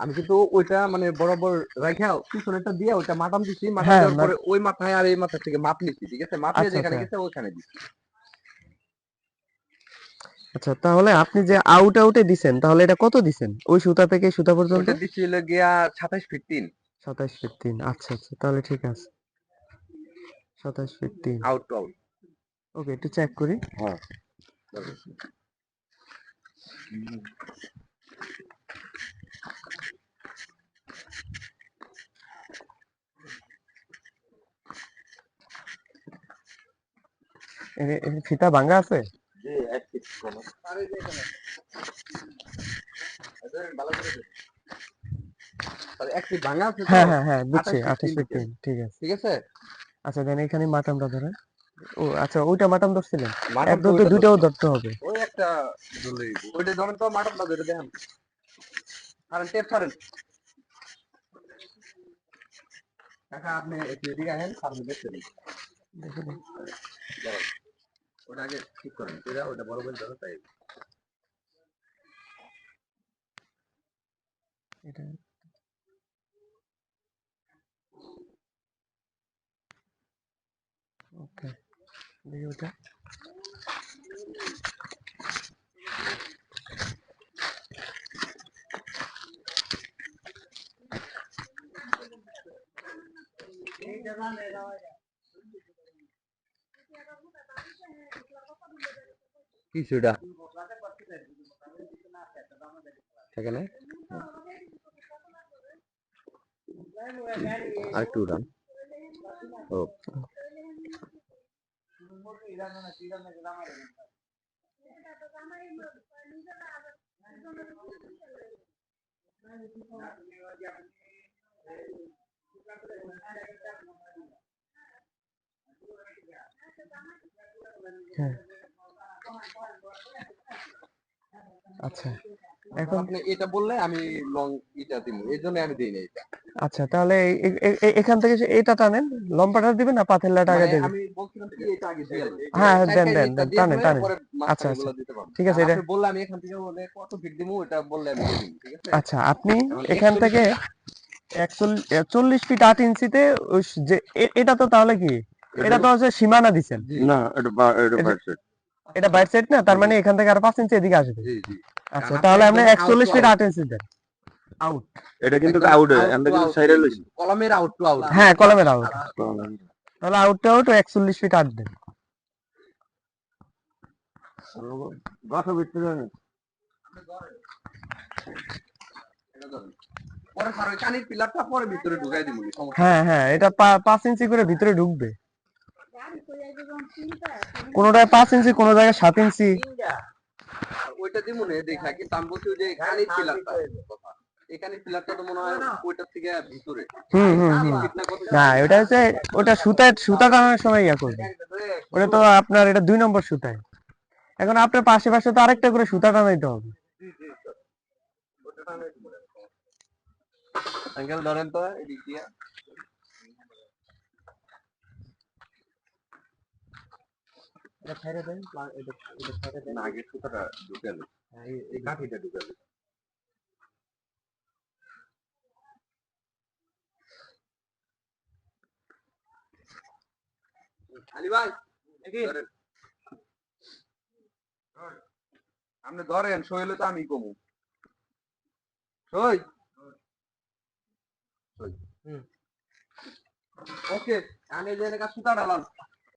আমি কিন্তু ওইটা মানে বরাবর রাখা পিছনেটা দিয়ে ওইটা মাটাম দিছি মাটাম হ্যাঁ, দেওয়ার পরে ওই মাথায় আর এই মাথা থেকে মাপ নিছি ঠিক আছে? মাপ নিয়ে আচ্ছা, যেখানে আচ্ছা। গেছে ওইখানে দিছি। আচ্ছা তাহলে আপনি যে আউট আউটে দিছেন তাহলে এটা কত দিছেন? ওই সুতা থেকে সুতা পর্যন্ত? ওইটা দিছি হলো গিয়া সাতাশ ফিট তিন। সাতাশ ফিট তিন আচ্ছা আচ্ছা তাহলে ঠিক আছে। সাতাশ ফিট তিন। আউট টু আউট ওকে একটু চেক করি। হ্যাঁ। ফিতা ভাঙা আছে? তো? হ্যাঁ হ্যাঁ হ্যাঁ বুঝছি আঠাশ ঠিক আছে। ঠিক আছে? আচ্ছা দেন এখানে মাটামটা ধরেন। ও আচ্ছা ওইটা মাটাম ধরছিলেন? মাটন একদম তো দুইটাও ধরতে হবে। ওই একটা ধরলেই ওইটা ধরেন তো মাটন ধরে দেখেন কারণ টেপ ছাড়েন কাকা আপনি একটু এদিকে আহেন সামনে দেখতে দিন দেখে নিন। দাঁড়ান। ওটা আগে ঠিক করেন এটা ওটা বড় বলে ধরো তাই এটা ওকে দেখি ওটা কি সেটা সেখানে আর একটু উড়ান ও হ্যাঁ। আচ্ছা এখন আপনি এটা বললে আমি লং দিব এই জন্য আমি দিই না এটা। আচ্ছা তাহলে এখান থেকে এটা টানেন লম্বাটা দিবেন না আগে মানে দেবেন আমি বলছিলাম কি এটা আগে হ্যাঁ, হ্যাঁ, দেন, দেন, দেন, টানেন, টানেন। আচ্ছা, পারব। ঠিক আছে, এটা- আমি এখান থেকে বলে কত ফিট দিমু এটা বললে আমি ঠিক আছে? আচ্ছা আপনি এখান থেকে একচল্লিশ চল্লিশ ফিট আট ইঞ্চিতে ওই যে এটা তো তাহলে কি? এটা তো হচ্ছে সীমানা দিছেন না এটা বা- এটা বাইর সাইড এটা বাইর সাইড না তার মানে এখান থেকে আরও পাঁচ ইঞ্চি এদিকে আসবে। জি জি। আচ্ছা তাহলে আমরা একচল্লিশ ফিট আট ইঞ্চি দেন। আউট এটা কিন্তু আউট এন্ড কিন্তু সাইডে লইছি। কলমের আউট টু আউট হ্যাঁ কলমের আউট তাহলে আউট টু আউট একচল্লিশ ফিট আট দেন। গাছ ভিতরে পরে স্যার ওই কানের পিলারটা পরে ভিতরে ঢুকাই দিব হ্যাঁ হ্যাঁ এটা পা- পাঁচ ইঞ্চি করে ভিতরে ঢুকবে। কোনোটায় পাঁচ ইঞ্চি কোনো জায়গায় সাত ইঞ্চি। ওইটা দিব না দেখা কিন্তু আমি বলছি যে পিলারটা এখানে পিলারটা তো মনে হয় ওইটার থেকে ভিতরে। হুম হুম হুম। না ওটা হচ্ছে ওটা সুতা সময় ইয়া করবে। ওটা তো আপনার এটা দুই নম্বর সুতায়। এখন আপনার পাশে পাশে তো আরেকটা করে সুতা টানাইতে হবে। আঙ্কেল ধরেন তো এদিক দিয়ে। এটা ছেড়ে দেন এটা এটা ছেড়ে দেন। আগে সুতাটা ঢুকালো হ্যাঁ, এই- কাঠিটা ঢুকালো আলী ভাই আপনি ধরেন সইলে তো আমি কমু। সই? ওকে আমি যে সুতা ডালাম